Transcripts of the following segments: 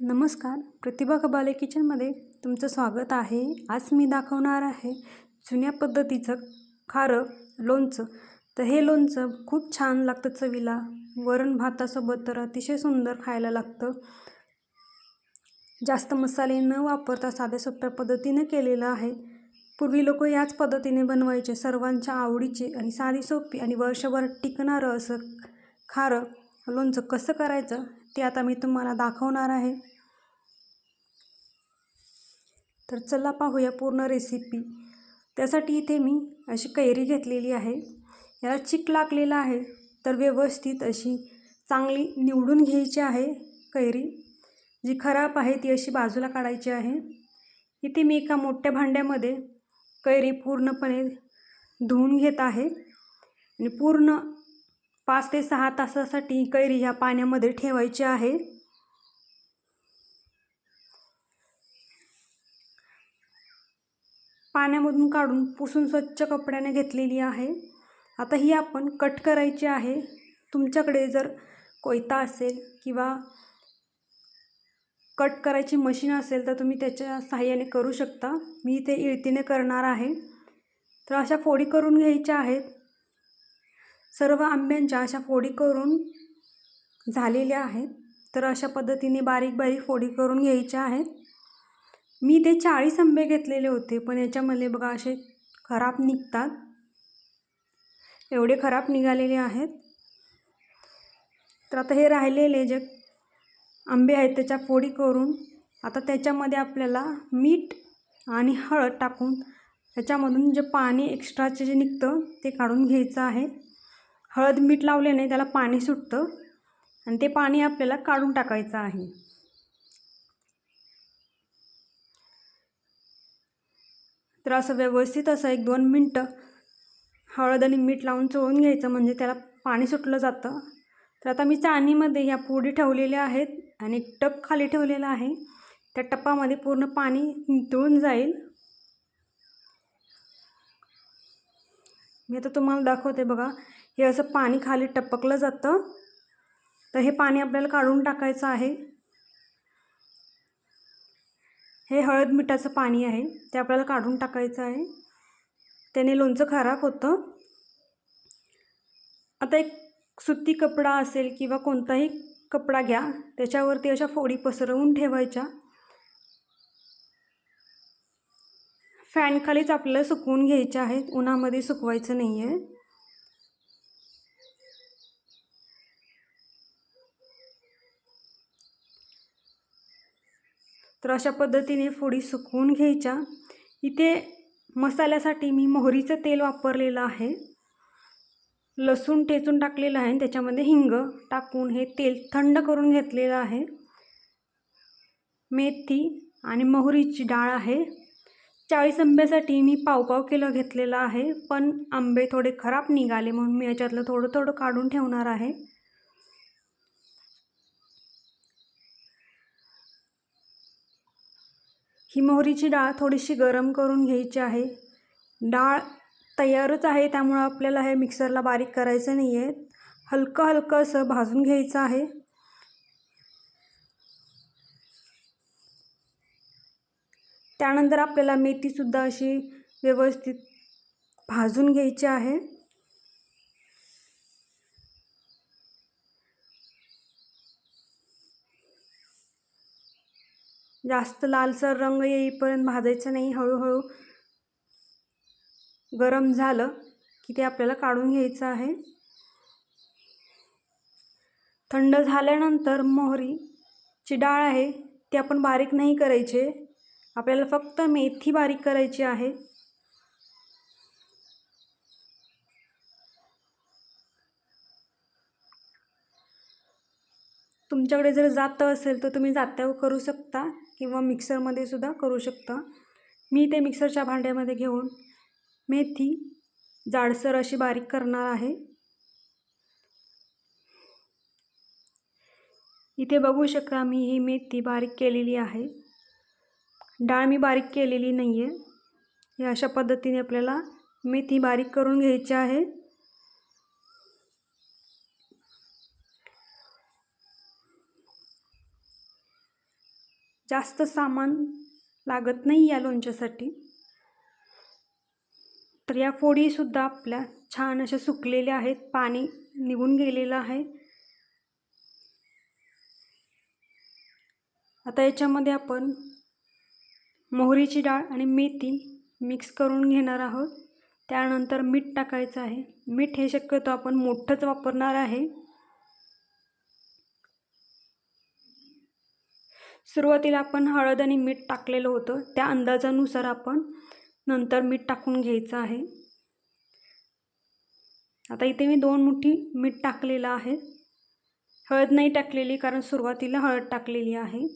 नमस्कार प्रतिभा कबाले किचनमध्ये तुमचं स्वागत आहे. आज मी दाखवणार आहे जुन्या पद्धतीचं खारं लोणचं. तर हे लोणचं खूप छान लागतं चवीला. वरण भातासोबत तर अतिशय सुंदर खायला लागतं. जास्त मसाले न वापरता साध्या सोप्या पद्धतीने केलेलं आहे. पूर्वी लोक याच पद्धतीने बनवायचे. सर्वांच्या आवडीचे आणि साधी सोपी आणि वर्षभर टिकणारं असं खारं लोणचं कसं करायचं? ते आता मी तुम्हाला दाखवणार आहे. तर चला पाहूया पूर्ण रेसिपी त्यासाठी इथे मी अशी कैरी घेतलेली आहे. याला चिक लागलेला आहे. तर व्यवस्थित अशी चांगली निवडून घ्यायची आहे कैरी. जी खराब आहे ती अशी बाजूला काढायची आहे. इथे मी एका मोठ्या भांड्यामध्ये कैरी पूर्णपणे धुवून घेत आहे. आणि पूर्ण पाच ते सहा तासासाठी कैरी ह्या पाण्यामध्ये ठेवायची आहे. पाण्यामधून काढून पुसून स्वच्छ कपड्याने घेतलेली आहे. आता ही आपण कट करायची आहे. तुमच्याकडे जर कोयता असेल किंवा कट करायची मशीन असेल तर तुम्ही त्याच्या सहाय्याने करू शकता. मी ते इळतीने करणार आहे. तर अशा फोडी करून घ्यायच्या आहेत. सर्व आंब्यांच्या अशा फोडी करून झालेल्या आहेत. तर अशा पद्धतीने बारीक बारीक फोडी करून घ्यायच्या आहेत. मी ते चाळीस आंबे घेतलेले होते पण याच्यामध्ये बघा असे खराब निघतात. एवढे खराब निघालेले आहेत. तर आता हे राहिलेले जे आंबे आहेत त्याच्या फोडी करून आता त्याच्यामध्ये आपल्याला मीठ आणि हळद टाकून त्याच्यामधून जे पाणी एक्स्ट्राचे जे निघतं ते काढून घ्यायचं आहे. हळद मीठ लावल्याने त्याला पाणी सुटतं आणि ते पाणी आपल्याला काढून टाकायचं आहे. तर असं व्यवस्थित असं एक दोन मिनटं हळद आणि मीठ लावून चोळून घ्यायचं म्हणजे त्याला पाणी सुटलं जातं. तर आता मी चाळणीमध्ये ह्या पोडी ठेवलेल्या आहेत आणि टप खाली ठेवलेला आहे. त्या टप्पामध्ये पूर्ण पाणी नितळून जाईल. मी आता तुम्हाला दाखवते बघा. हे असं पाणी खाली टपकलं जातं. तर हे पाणी आपल्याला काढून टाकायचं आहे. हे हळद मिठाचं पाणी आहे ते आपल्याला काढून टाकायचं आहे. त्याने लोणचं खराब होतं. आता एक सुती कपडा असेल किंवा कोणताही कपडा घ्या त्याच्यावरती अशा फोडी पसरवून ठेवायच्या. फॅनखालीच आपल्याला सुकवून घ्यायचं आहेत. उन्हामध्ये सुकवायचं नाही आहे तर अशा पद्धतीने फोडी सुकवून घ्यायच्या. इथे मसाल्यासाठी मी मोहरीचं तेल वापरलेलं आहे. लसूण ठेचून टाकलेलं आहे त्याच्यामध्ये हिंग टाकून हे तेल थंड करून घेतलेलं आहे. मेथी आणि मोहरीची डाळ आहे. चाळीस आंब्यासाठी मी पावपाव किलो घेतलेला आहे पण आंबे थोडे खराब निघाले म्हणून मी याच्यातलं थोडं थोडं काढून ठेवणार आहे. ही मोहरीची डाळ थोडीशी गरम करून घ्यायची आहे. डाळ तयारच आहे त्यामुळं आपल्याला हे मिक्सरला बारीक करायचं नाही आहे हलकं हलकं असं भाजून घ्यायचं आहे. त्यानंतर आपल्याला मेथीसुद्धा अशी व्यवस्थित भाजून घ्यायची आहे. जास्त लालसर रंग येईपर्यंत भाजायचं नाही. हळूहळू गरम झालं की ते आपल्याला काढून घ्यायचं आहे. थंड झाल्यानंतर मोहरीची डाळ आहे ती आपण बारीक नाही करायचे. आपल्याला फक्त मेथी बारीक करायची आहे. तुमच्याकडे जर जातं असेल तर तुम्ही जात्यावर करू शकता. किंवा मिक्सरमध्ये सुद्धा करू शकता. मी ते मिक्सरच्या भांड्यामध्ये घेऊन मेथी जाडसर अशी बारीक करणार आहे. इथे बघू शकता मी ही मेथी बारीक केलेली आहे. डाळ मी बारीक केलेली नाही आहे या अशा पद्धतीने आपल्याला मेथी बारीक करून घ्यायची आहे. जास्त सामान लागत नाही या लोणच्यासाठी. तर या फोडीसुद्धा आपल्या छान अशा सुकलेल्या आहेत. पाणी निघून गेलेलं आहे. आता याच्यामध्ये आपण मोहरीची डाळ आणि मेथी मिक्स करून घेणार आहोत. त्यानंतर मीठ टाकायचं आहे. मीठ हे शक्यतो आपण मोठंच वापरणार आहे. सुरुवातीला आपण हळद आणि मीठ टाकलेलं होतं. त्या अंदाजानुसार आपण नंतर मीठ टाकून घ्यायचं आहे. आता इथे मी दोन मुठी मीठ टाकलेलं आहे. हळद नाही टाकलेली कारण सुरुवातीला हळद टाकलेली आहे.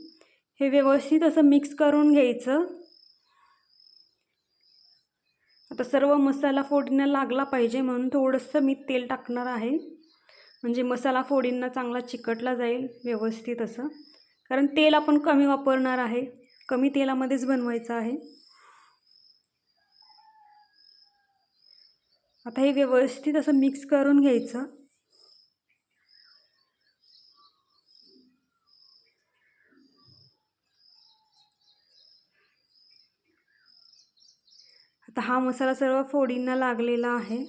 हे व्यवस्थित असं मिक्स करून घ्यायचं. आता सर्व मसाला फोडींना लागला पाहिजे म्हणून थोडंसं मी तेल टाकणार आहे. म्हणजे मसाला फोडींना चांगला चिकटला जाईल व्यवस्थित असं. कारण तेल आपण कमी वापरणार आहे. कमी तेलामध्येच बनवायचं आहे. आता हे व्यवस्थित असं मिक्स करून घ्यायचं. आता हा मसाला सर्व फोडींना लागलेला आहे.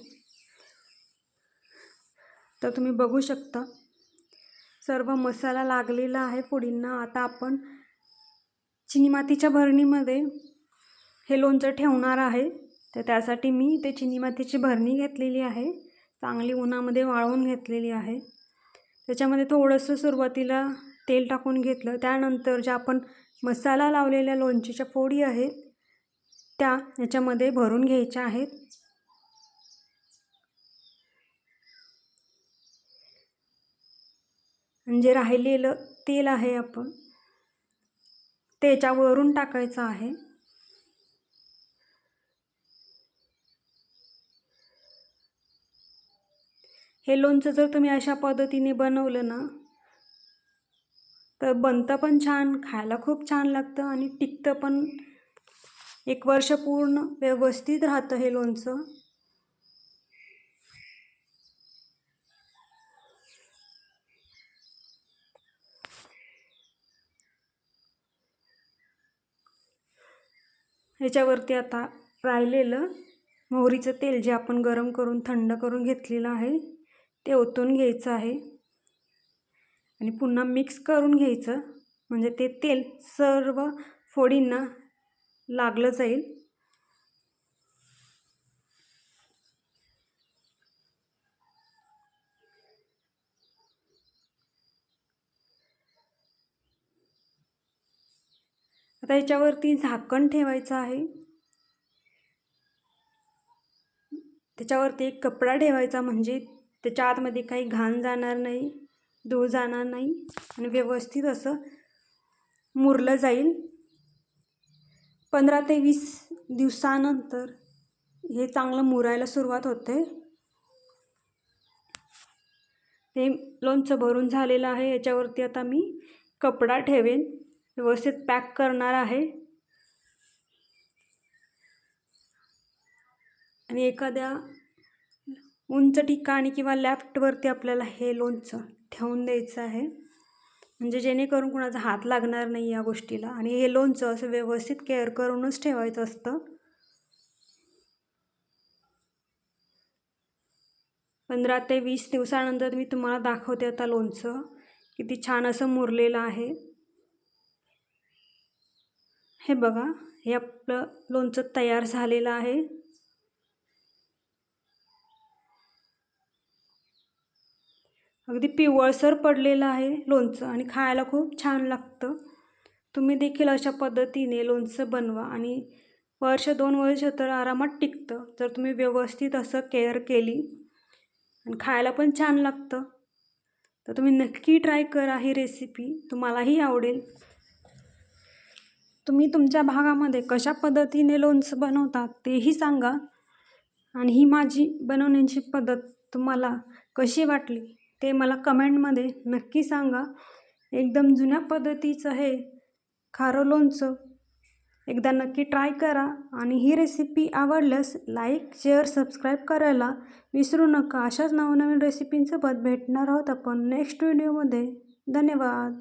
तर तुम्ही बघू शकता. सर्व मसाला लागलेला आहे फोडींना. आता आपण चिनीमातीच्या भरणीमध्ये हे लोणचं ठेवणार आहे. तर त्यासाठी मी ते चिनीमातीची भरणी घेतलेली आहे. चांगली उन्हामध्ये वाळवून घेतलेली आहे. त्याच्यामध्ये थोडंसं सुरुवातीला तेल टाकून घेतलं. त्यानंतर ज्या आपण मसाला लावलेल्या लोणचीच्या फोडी आहेत त्या याच्यामध्ये भरून घ्यायच्या आहेत. म्हणजे राहिलेलं तेल आहे आपण त्याच्यावरून टाकायचं आहे. हे लोणचं जर तुम्ही अशा पद्धतीने बनवलं ना तर बनतं पण छान खायला खूप छान लागतं आणि टिकतं पण. एक वर्ष पूर्ण व्यवस्थित राहतं हे लोणचं. ह्याच्यावरती आता राहिलेलं मोहरीचं तेल जे आपण गरम करून थंड करून घेतलेलं आहे ते ओतून घ्यायचं आहे. आणि पुन्हा मिक्स करून घ्यायचं. म्हणजे ते तेल सर्व फोडींना लागलं जाईल. आता याच्यावरती झाकण ठेवायचं आहे. त्याच्यावरती एक कपडा ठेवायचा म्हणजे त्याच्या आतमध्ये काही घाण जाणार नाही धूळ जाणार नाही आणि व्यवस्थित असं मुरलं जाईल. पंधरा ते वीस दिवसानंतर हे चांगलं मुरायला सुरुवात होते. ते लोणचं भरून झालेलं आहे याच्यावरती आता मी कपडा ठेवेन. व्यवस्थित पॅक करणार आहे. आणि एखाद्या उंच ठिकाणी किंवा लॅफ्टवरती आपल्याला हे लोणचं ठेवून द्यायचं आहे. म्हणजे जेणेकरून कुणाचा हात लागणार नाही या गोष्टीला. आणि हे लोणचं असं व्यवस्थित केअर करूनच ठेवायचं असतं. पंधरा ते वीस दिवसानंतर मी तुम्हाला दाखवते आता लोणचं. किती छान असं मुरलेलं आहे. हे बघा हे आपलं लोणचं तयार झालेलं आहे. अगदी पिवळसर पडलेलं आहे लोणचं आणि खायला खूप छान लागतं. तुम्ही देखील अशा पद्धतीने लोणचं बनवा आणि वर्ष दोन वर्ष तर आरामात टिकतं जर तुम्ही व्यवस्थित असं केअर केली. आणि खायला पण छान लागतं. तर तुम्ही नक्की ट्राय करा ही रेसिपी तुम्हालाही आवडेल. तुम्ही तुमच्या भागामध्ये कशा पद्धतीने लोणचं बनवतात तेही सांगा. आणि ही माझी बनवण्याची पद्धत तुम्हाला कशी वाटली ते मला कमेंटमध्ये नक्की सांगा. एकदम जुन्या पद्धतीचं हे खारं लोणचं एकदा नक्की ट्राय करा आणि ही रेसिपी आवडल्यास लाईक शेअर सबस्क्राईब करायला विसरू नका. अशाच नवनवीन रेसिपींसोबत भेटणार आहोत आपण नेक्स्ट व्हिडिओमध्ये. धन्यवाद.